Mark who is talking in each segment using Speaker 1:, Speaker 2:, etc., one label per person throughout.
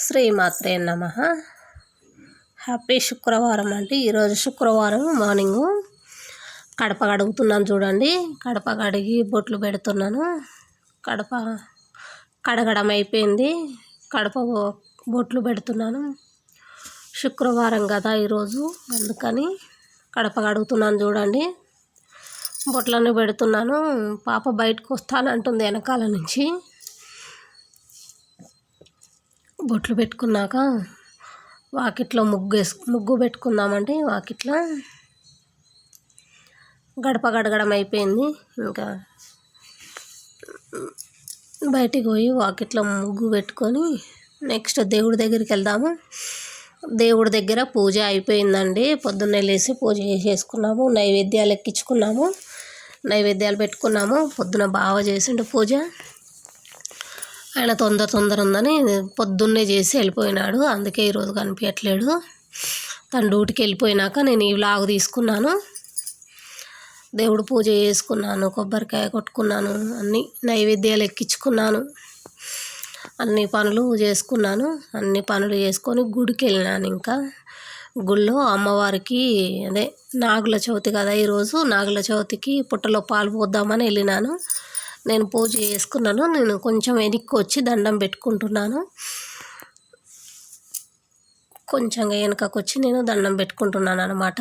Speaker 1: శ్రీమాత్రే నమ. హ్యాపీ శుక్రవారం అండి. ఈరోజు శుక్రవారం మార్నింగు కడప కడుగుతున్నాను చూడండి. కడప కడిగి బొట్లు పెడుతున్నాను. కడప కడగడం అయిపోయింది. కడప బొట్లు పెడుతున్నాను. శుక్రవారం కదా ఈరోజు అందుకని కడప కడుగుతున్నాను చూడండి. బొట్లను పెడుతున్నాను. పాప బయటకు వస్తానంటుంది వెనకాల నుంచి. బొట్లు పెట్టుకున్నాక వాకిట్లో ముగ్గు వేసు ముగ్గు పెట్టుకుందామండి వాకిట్లో గడప గడగడం అయిపోయింది. ఇంకా బయటికి పోయి వాకిట్లో ముగ్గు పెట్టుకొని నెక్స్ట్ దేవుడి దగ్గరికి వెళ్దాము. దేవుడి దగ్గర పూజ అయిపోయిందండి. పొద్దున్నే లేచి పూజ చేసేసుకున్నాము నైవేద్యాలు ఎక్కించుకున్నాము. నైవేద్యాలు పెట్టుకున్నాము. పొద్దున బాగా చేసిండు పూజ. ఆయన తొందర తొందర ఉందని పొద్దున్నే చేసి వెళ్ళిపోయినాడు. అందుకే ఈరోజు కనిపించట్లేడు తను డ్యూటీకి వెళ్ళిపోయినాక నేను ఈ వ్లాగ్ తీసుకున్నాను. దేవుడు పూజ చేసుకున్నాను కొబ్బరికాయ కొట్టుకున్నాను అన్ని నైవేద్యాలు ఎక్కించుకున్నాను. అన్ని పనులు చేసుకున్నాను. అన్ని పనులు చేసుకొని గుడికి వెళ్ళినాను ఇంకా. గుళ్ళో అమ్మవారికి అదే నాగుల చవితి కదా ఈరోజు నాగుల చవితికి పుట్టలో పాలు పోద్దామని వెళ్ళినాను. నేను పూజ చేసుకున్నాను. నేను కొంచెం వెనక్కి వచ్చి దండం పెట్టుకుంటున్నాను. కొంచెంగా వెనకకు వచ్చి నేను దండం పెట్టుకుంటున్నాను అనమాట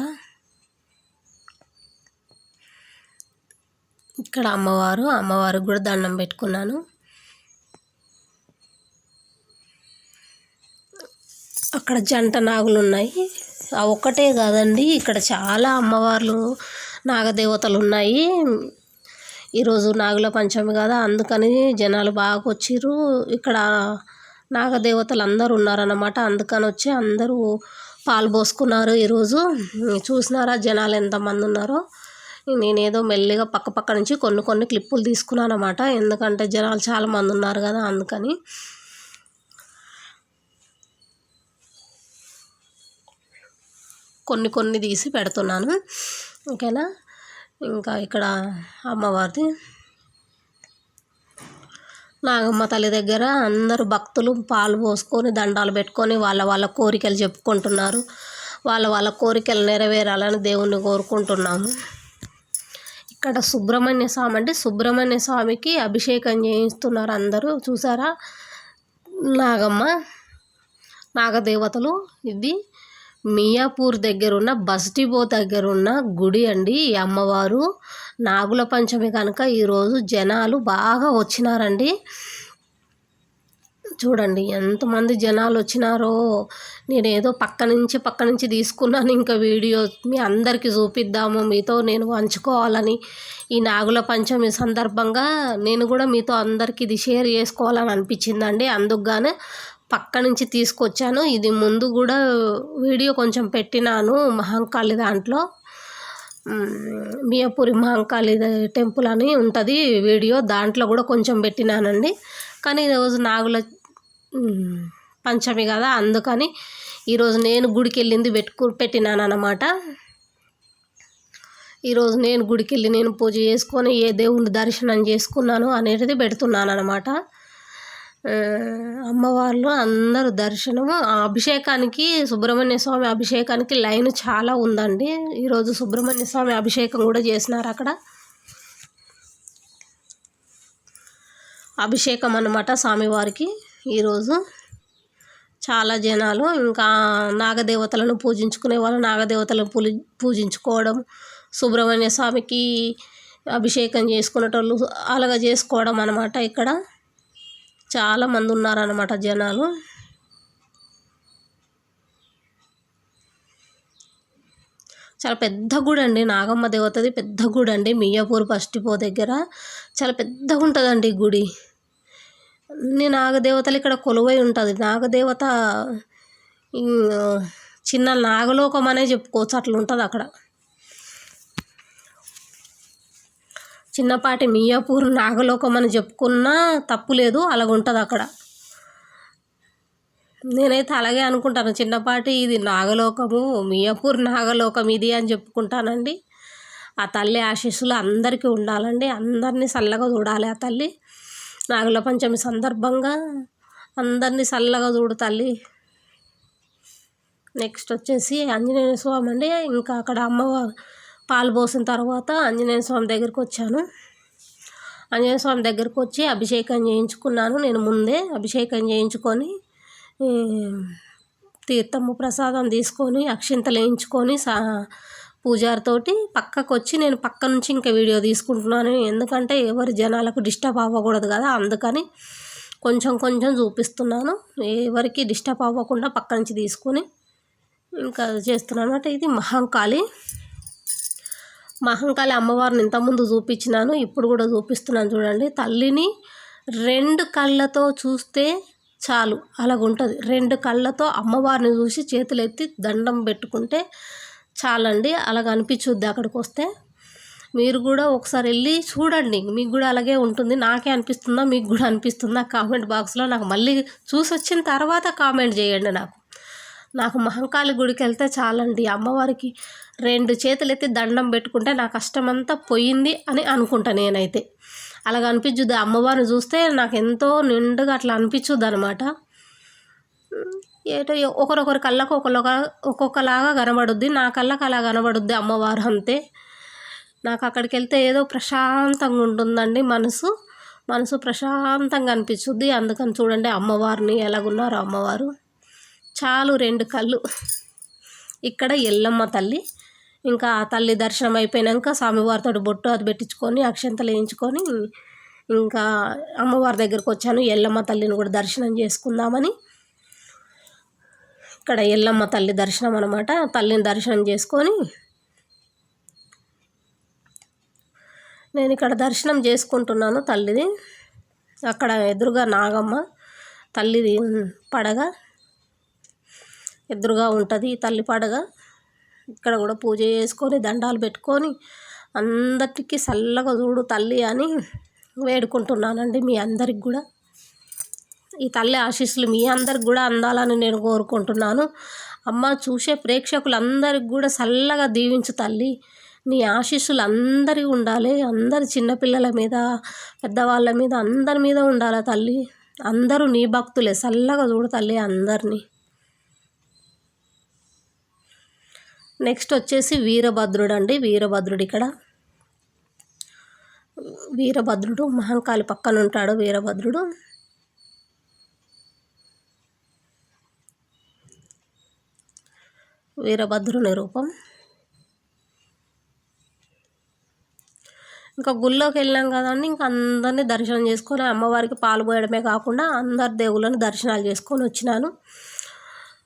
Speaker 1: ఇక్కడ అమ్మవారు అమ్మవారికి కూడా దండం పెట్టుకున్నాను. అక్కడ జంట నాగులు ఉన్నాయి. ఆ ఒక్కటే కాదండి ఇక్కడ చాలా అమ్మవార్లు నాగదేవతలు ఉన్నాయి. ఈరోజు నాగుల పంచమి కదా అందుకని జనాలు బాగా వచ్చిర్రు ఇక్కడ నాగదేవతలు అందరూ ఉన్నారన్నమాట. అందుకని వచ్చి అందరూ పాలు పోసుకున్నారు ఈరోజు. చూసినారా జనాలు ఎంతమంది ఉన్నారో? నేనేదో మెల్లిగా పక్క పక్క నుంచి కొన్ని కొన్ని క్లిప్పులు తీసుకున్నాను అనమాట ఎందుకంటే జనాలు చాలామంది ఉన్నారు కదా అందుకని. కొన్ని కొన్ని తీసి పెడుతున్నాను. ఓకేనా? ఇంకా ఇక్కడ అమ్మవారిది. నాగమ్మ తల్లి దగ్గర అందరూ భక్తులు పాలు పోసుకొని దండాలు పెట్టుకొని వాళ్ళ వాళ్ళ కోరికలు చెప్పుకుంటున్నారు. వాళ్ళ వాళ్ళ కోరికలు నెరవేరాలని దేవుణ్ణి కోరుకుంటున్నాము. ఇక్కడ సుబ్రహ్మణ్య స్వామి అంటే సుబ్రహ్మణ్య స్వామికి అభిషేకం చేయిస్తున్నారు అందరూ. చూసారా? నాగమ్మ నాగదేవతలు ఇది మియాపూర్ దగ్గర ఉన్న బస్ డిపో దగ్గర ఉన్న గుడి అండి. ఈ అమ్మవారు నాగుల పంచమి కనుక ఈరోజు జనాలు బాగా వచ్చినారండి. చూడండి ఎంతమంది జనాలు వచ్చినారో. నేను ఏదో పక్క నుంచి పక్క నుంచి తీసుకున్నాను ఇంకా వీడియో మీ అందరికీ చూపిద్దాము. మీతో నేను పంచుకోవాలని ఈ నాగుల పంచమి సందర్భంగా నేను కూడా మీతో అందరికీ ఇది షేర్ చేసుకోవాలని అనిపించిందండి. అందుకుగానే పక్క నుంచి తీసుకొచ్చాను. ఇది ముందు కూడా వీడియో కొంచెం పెట్టినాను మహంకాళి దాంట్లో. మియాపూరి మహంకాళి టెంపుల్ అని ఉంటుంది వీడియో. దాంట్లో కూడా కొంచెం పెట్టినానండి. కానీ ఈరోజు నాగుల పంచమి కదా అందుకని ఈరోజు నేను గుడికి వెళ్ళింది పెట్టుకు పెట్టినాను ఈరోజు నేను గుడికి వెళ్ళి నేను పూజ చేసుకొని ఏ దేవుని దర్శనం చేసుకున్నాను అనేది పెడుతున్నాను అనమాట అమ్మవార్లు అందరూ దర్శనము అభిషేకానికి సుబ్రహ్మణ్య స్వామి అభిషేకానికి లైన్ చాలా ఉందండి. ఈరోజు సుబ్రహ్మణ్య స్వామి అభిషేకం కూడా చేసినారు అక్కడ. అభిషేకం అన్నమాట స్వామివారికి ఈరోజు. చాలా జనాలు ఇంకా నాగదేవతలను పూజించుకునే వాళ్ళు నాగదేవతలను పూజ పూజించుకోవడం సుబ్రహ్మణ్య స్వామికి అభిషేకం చేసుకునేటోళ్ళు అలాగా చేసుకోవడం అనమాట ఇక్కడ. చాలామంది ఉన్నారనమాట జనాలు. చాలా పెద్ద గుడి అండి నాగమ్మ దేవతది పెద్ద గుడి అండి మియాపూర్ పో దగ్గర. చాలా పెద్దగా ఉంటుందండి గుడి. అన్ని నాగదేవతలు ఇక్కడ కొలువై ఉంటుంది. నాగదేవత చిన్న నాగలోకం అనే చెప్పుకోవచ్చు అట్లా ఉంటుంది అక్కడ. చిన్నపాటి మియాపూర్ నాగలోకం అని చెప్పుకున్నా తప్పు లేదు అలాగ ఉంటుంది అక్కడ. నేనైతే అలాగే అనుకుంటాను చిన్నపాటి ఇది నాగలోకము మియాపూర్ నాగలోకం ఇది అని చెప్పుకుంటానండి. ఆ తల్లి ఆశీస్సులు అందరికీ ఉండాలండి అందరినీ చల్లగా చూడాలి ఆ తల్లి. నాగుల పంచమి సందర్భంగా అందరినీ చల్లగా చూడు తల్లి. నెక్స్ట్ వచ్చేసి ఆంజనేయ స్వామి అండి ఇంకా అక్కడ అమ్మవారు పాలు పోసిన తర్వాత ఆంజనేయ స్వామి దగ్గరికి వచ్చాను. ఆంజనేయ స్వామి దగ్గరికి వచ్చి అభిషేకం చేయించుకున్నాను. నేను ముందే అభిషేకం చేయించుకొని తీర్థము ప్రసాదం తీసుకొని అక్షింతలు వేయించుకొని సా పూజారితోటి పక్కకు వచ్చి నేను పక్క నుంచి ఇంకా వీడియో తీసుకుంటున్నాను. ఎందుకంటే ఎవరి జనాలకు డిస్టర్బ్ అవ్వకూడదు కదా అందుకని కొంచెం కొంచెం చూపిస్తున్నాను. ఎవరికి డిస్టర్బ్ అవ్వకుండా పక్క నుంచి తీసుకొని ఇంకా చేస్తున్నాను. అంటే ఇది మహంకాళి. మహంకాళి అమ్మవారిని ఇంతకుముందు చూపించినాను ఇప్పుడు కూడా చూపిస్తున్నాను చూడండి. తల్లిని రెండు కళ్ళతో చూస్తే చాలు అలాగుంటుంది. రెండు కళ్ళతో అమ్మవారిని చూసి చేతులు ఎత్తి దండం పెట్టుకుంటే చాలండి అలాగ అనిపించుద్ది అక్కడికి వస్తే మీరు కూడా ఒకసారి వెళ్ళి చూడండి మీకు కూడా అలాగే ఉంటుంది. నాకే అనిపిస్తుందా మీకు కూడా అనిపిస్తుందా? కామెంట్ బాక్స్లో నాకు మళ్ళీ చూసి వచ్చిన తర్వాత కామెంట్ చేయండి నాకు. నాకు మహంకాళి గుడికి వెళ్తే చాలండి. అమ్మవారికి రెండు చేతులు ఎత్తి దండం పెట్టుకుంటే నా కష్టమంతా పోయింది అని అనుకుంటా నేనైతే. అలాగ అనిపించుద్ది అమ్మవారిని చూస్తే నాకు ఎంతో నిండుగా అట్లా అనిపించుద్ది అనమాట ఏటో ఒకరొకరి కళ్ళకు ఒకరొక ఒక్కొక్కలాగా కనబడుద్ది. నా కళ్ళకు అలా కనబడుద్ది అమ్మవారు అంతే. నాకు అక్కడికి వెళ్తే ఏదో ప్రశాంతంగా ఉంటుందండి మనసు. మనసు ప్రశాంతంగా అనిపించుద్ది అందుకని చూడండి అమ్మవారిని ఎలాగున్నారో అమ్మవారు. చాలు రెండు కళ్ళు. ఇక్కడ ఎల్లమ్మ తల్లి. ఇంకా ఆ తల్లి దర్శనం అయిపోయాక స్వామివారితో బొట్టు అది పెట్టించుకొని అక్షంతలు వేయించుకొని ఇంకా అమ్మవారి దగ్గరకు వచ్చాను. ఎల్లమ్మ తల్లిని కూడా దర్శనం చేసుకుందామని. ఇక్కడ ఎల్లమ్మ తల్లి దర్శనం అనమాట తల్లిని దర్శనం చేసుకొని నేను ఇక్కడ దర్శనం చేసుకుంటున్నాను తల్లిది. అక్కడ ఎదురుగా నాగమ్మ తల్లిది పడగ. ఎదురుగా ఉంటుంది తల్లి పడగ. ఇక్కడ కూడా పూజ చేసుకొని దండాలు పెట్టుకొని అందరికీ చల్లగా చూడు తల్లి అని వేడుకుంటున్నానండి మీ అందరికి కూడా. ఈ తల్లి ఆశీస్సులు మీ అందరికి కూడా అందాలని నేను కోరుకుంటున్నాను. అమ్మ చూసే ప్రేక్షకులందరికి కూడా చల్లగా దీవించు తల్లి. నీ ఆశీస్సులు అందరికీ ఉండాలి. అందరి చిన్నపిల్లల మీద పెద్దవాళ్ళ మీద అందరి మీద ఉండాలి తల్లి. అందరూ నీ భక్తులే. చల్లగా చూడు తల్లి అందరినీ. నెక్స్ట్ వచ్చేసి వీరభద్రుడు అండి వీరభద్రుడు ఇక్కడ. వీరభద్రుడు మహంకాళి పక్కన ఉంటాడు వీరభద్రుడు. వీరభద్రుని రూపం. ఇంకా గుళ్ళోకి వెళ్ళాం కదండి. ఇంకా అందరినీ దర్శనం చేసుకొని అమ్మవారికి పాలు పోయడమే కాకుండా అందరి దేవుళ్ళని దర్శనాలు చేసుకొని వచ్చినాను.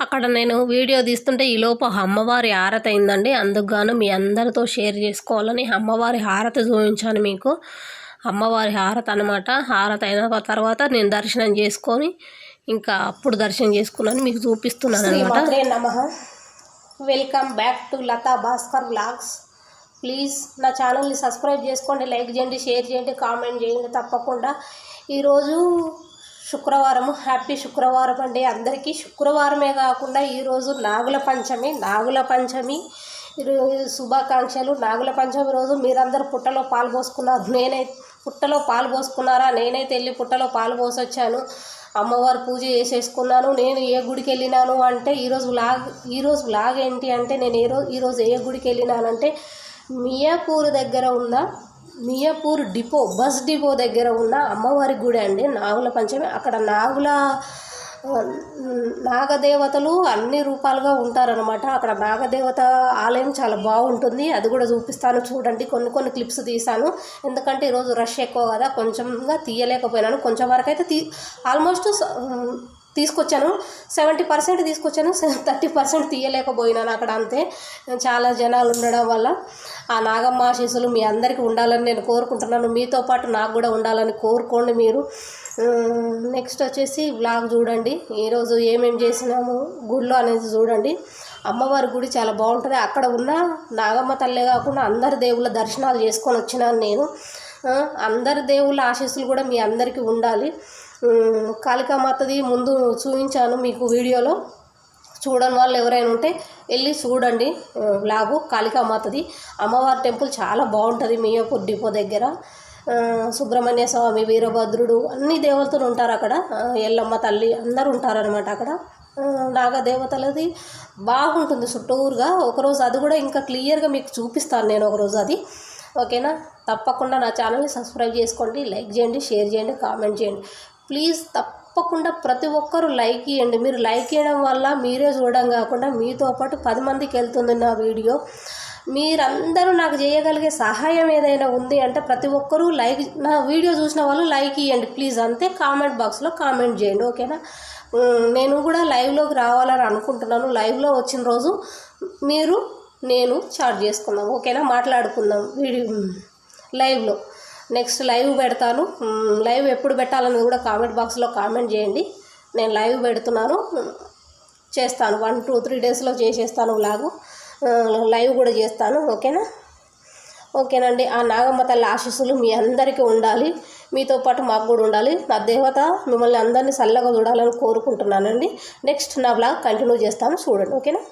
Speaker 1: అక్కడ నేను వీడియో తీస్తుంటే ఈలోపు అమ్మవారి హారతి అయిందండి. అందుకు గాను మీ అందరితో షేర్ చేసుకోవాలని అమ్మవారి హారతి చూపించాను మీకు. అమ్మవారి హారతి అనమాట హారతి అయిన తర్వాత నేను దర్శనం చేసుకొని ఇంకా అప్పుడు దర్శనం చేసుకున్నాను. మీకు చూపిస్తున్నాను అనమాట నమ. Welcome back to Latha Bhaskar blogs please నా ఛానల్ని సబ్స్క్రైబ్ చేసుకోండి లైక్ చేయండి షేర్ చేయండి కామెంట్ చేయండి తప్పకుండా. ఈరోజు శుక్రవారము. హ్యాపీ శుక్రవారం అండి అందరికీ. శుక్రవారమే కాకుండా ఈరోజు నాగుల పంచమి నాగుల పంచమి శుభాకాంక్షలు. నాగుల పంచమి రోజు మీరందరూ పుట్టలో పాలు పోసుకున్నారు. నేనైతే పుట్టలో పాలు పోసుకున్నారా? నేనైతే వెళ్ళి పుట్టలో పాలు పోసొచ్చాను. అమ్మవారు పూజ చేసేసుకున్నాను. నేను ఏ గుడికి వెళ్ళినాను అంటే ఈరోజు లాగ్ ఈరోజు లాగ్ ఏంటి అంటే నేను ఏ రోజు ఈరోజు ఏ గుడికి వెళ్ళినానంటే మియాపూర్ దగ్గర ఉన్న మియాపూర్ డిపో బస్ డిపో దగ్గర ఉన్న అమ్మవారి గుడి అండి. నాగుల పంచమి. అక్కడ నాగుల నాగదేవతలు అన్ని రూపాలుగా ఉంటారనమాట అక్కడ నాగదేవత ఆలయం చాలా బాగుంటుంది. అది కూడా చూపిస్తాను. చూడండి. కొన్ని కొన్ని క్లిప్స్ తీసాను ఎందుకంటే ఈరోజు రష్ ఎక్కువ కదా. కొంచెంగా తీయలేకపోయినాను. కొంచెం వరకు అయితే తీ ఆల్మోస్ట్ తీసుకొచ్చాను. సెవెంటీ పర్సెంట్ తీసుకొచ్చాను. థర్టీ పర్సెంట్ తీయలేకపోయినాను అక్కడ అంతే. చాలా జనాలు ఉండడం వల్ల ఆ నాగమ్మ ఆశీస్సులు మీ అందరికీ ఉండాలని నేను కోరుకుంటున్నాను. మీతో పాటు నాకు కూడా ఉండాలని కోరుకోండి మీరు. నెక్స్ట్ వచ్చేసి బ్లాగ్ చూడండి. ఈరోజు ఏమేమి చేసినాము గుడిలో అనేది చూడండి. అమ్మవారి గుడి చాలా బాగుంటుంది. అక్కడ ఉన్న నాగమ్మ తల్లే కాకుండా అందరి దేవుళ్ళ దర్శనాలు చేసుకొని వచ్చినాను నేను. అందరి దేవుళ్ళ ఆశీస్సులు కూడా మీ అందరికీ ఉండాలి. కాళికామాతది ముందు చూపించాను మీకు వీడియోలో. చూడని వాళ్ళు ఎవరైనా ఉంటే వెళ్ళి చూడండి. లాగు బ్లాగు కాళికామాతది అమ్మవారి టెంపుల్ చాలా బాగుంటుంది మియాపూర్ డిపో దగ్గర. సుబ్రహ్మణ్య స్వామి వీరభద్రుడు అన్ని దేవతలు ఉంటారు అక్కడ. ఎల్లమ్మ తల్లి అందరూ ఉంటారనమాట అక్కడ. నాగదేవతలది బాగుంటుంది చుట్టూరుగా. ఒకరోజు అది కూడా ఇంకా క్లియర్గా మీకు చూపిస్తాను నేను ఒకరోజు అది. ఓకేనా? తప్పకుండా నా ఛానల్ని సబ్స్క్రైబ్ చేసుకోండి లైక్ చేయండి షేర్ చేయండి కామెంట్ చేయండి. ప్లీజ్ తప్పకుండా ప్రతి ఒక్కరూ లైక్ ఇవ్వండి మీరు లైక్ చేయడం వల్ల మీరే చూడడం కాకుండా మీతో పాటు పది మందికి వెళ్తుంది నా వీడియో. మీరందరూ నాకు చేయగలిగే సహాయం ఏదైనా ఉంది అంటే ప్రతి ఒక్కరూ లైక్ నా వీడియో చూసిన వాళ్ళు లైక్ ఇవ్వండి ప్లీజ్ అంతే కామెంట్ బాక్స్లో కామెంట్ చేయండి ఓకేనా? నేను కూడా లైవ్లోకి రావాలని అనుకుంటున్నాను. లైవ్లో వచ్చిన రోజు మీరు నేను చార్జ్ చేసుకుందాం ఓకేనా? మాట్లాడుకుందాం వీడియో లైవ్లో. నెక్స్ట్ లైవ్ పెడతాను. లైవ్ ఎప్పుడు పెట్టాలని కూడా కామెంట్ బాక్స్లో కామెంట్ చేయండి. నేను లైవ్ పెడుతున్నాను. చేస్తాను. వన్ టూ త్రీ డేస్లో చేసేస్తాను లాగు. లైవ్ కూడా చేస్తాను. ఓకేనా? ఓకేనండి. ఆ నాగమ్మ తల్లి ఆశీస్సులు మీ అందరికీ ఉండాలి. మీతో పాటు మాకు కూడా ఉండాలి. నా దేవత మిమ్మల్ని అందరినీ చల్లగా చూడాలని కోరుకుంటున్నానండి. నెక్స్ట్ నా బ్లాగ్ కంటిన్యూ చేస్తాను. చూడండి. ఓకేనా?